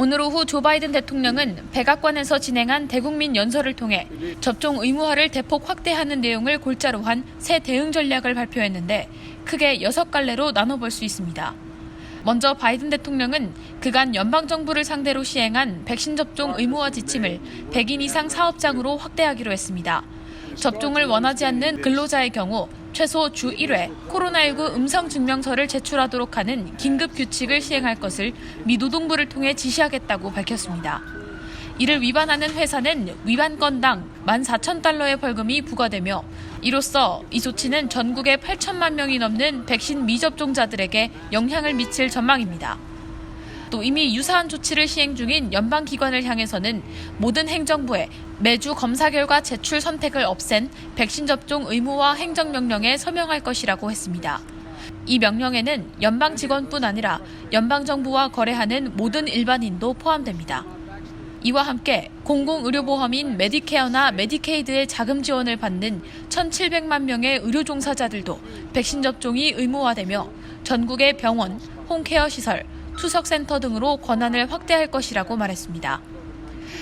오늘 오후 조 바이든 대통령은 백악관에서 진행한 대국민 연설을 통해 접종 의무화를 대폭 확대하는 내용을 골자로 한 새 대응 전략을 발표했는데 크게 여섯 갈래로 나눠볼 수 있습니다. 먼저 바이든 대통령은 그간 연방정부를 상대로 시행한 백신 접종 의무화 지침을 100인 이상 사업장으로 확대하기로 했습니다. 접종을 원하지 않는 근로자의 경우 최소 주 1회 코로나19 음성 증명서를 제출하도록 하는 긴급 규칙을 시행할 것을 미 노동부를 통해 지시하겠다고 밝혔습니다. 이를 위반하는 회사는 위반 건당 14,000달러의 벌금이 부과되며 이로써 이 조치는 전국의 8천만 명이 넘는 백신 미접종자들에게 영향을 미칠 전망입니다. 또 이미 유사한 조치를 시행 중인 연방기관을 향해서는 모든 행정부에 매주 검사 결과 제출 선택을 없앤 백신 접종 의무화 행정명령에 서명할 것이라고 했습니다. 이 명령에는 연방 직원뿐 아니라 연방 정부와 거래하는 모든 일반인도 포함됩니다. 이와 함께 공공의료보험인 메디케어나 메디케이드의 자금 지원을 받는 1,700만 명의 의료 종사자들도 백신 접종이 의무화되며 전국의 병원, 홈케어 시설, 투석센터 등으로 권한을 확대할 것이라고 말했습니다.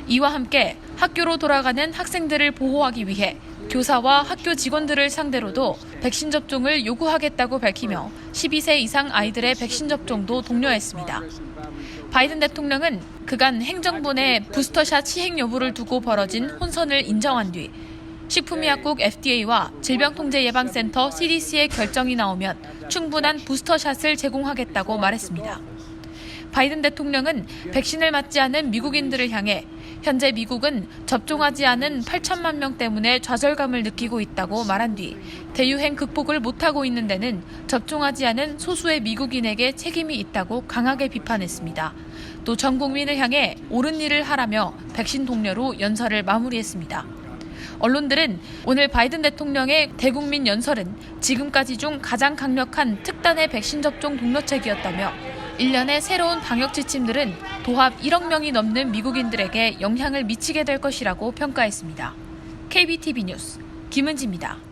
이와 함께 학교로 돌아가는 학생들을 보호하기 위해 교사와 학교 직원들을 상대로도 백신 접종을 요구하겠다고 밝히며 12세 이상 아이들의 백신 접종도 독려했습니다. 바이든 대통령은 그간 행정부 내 부스터샷 시행 여부를 두고 벌어진 혼선을 인정한 뒤 식품의약국 FDA와 질병통제예방센터 CDC의 결정이 나오면 충분한 부스터샷을 제공하겠다고 말했습니다. 바이든 대통령은 백신을 맞지 않은 미국인들을 향해 현재 미국은 접종하지 않은 8천만 명 때문에 좌절감을 느끼고 있다고 말한 뒤 대유행 극복을 못하고 있는 데는 접종하지 않은 소수의 미국인에게 책임이 있다고 강하게 비판했습니다. 또 전 국민을 향해 옳은 일을 하라며 백신 동료로 연설을 마무리했습니다. 언론들은 오늘 바이든 대통령의 대국민 연설은 지금까지 중 가장 강력한 특단의 백신 접종 동료책이었다며 일련의 새로운 방역 지침들은 도합 1억 명이 넘는 미국인들에게 영향을 미치게 될 것이라고 평가했습니다. KBTV 뉴스 김은지입니다.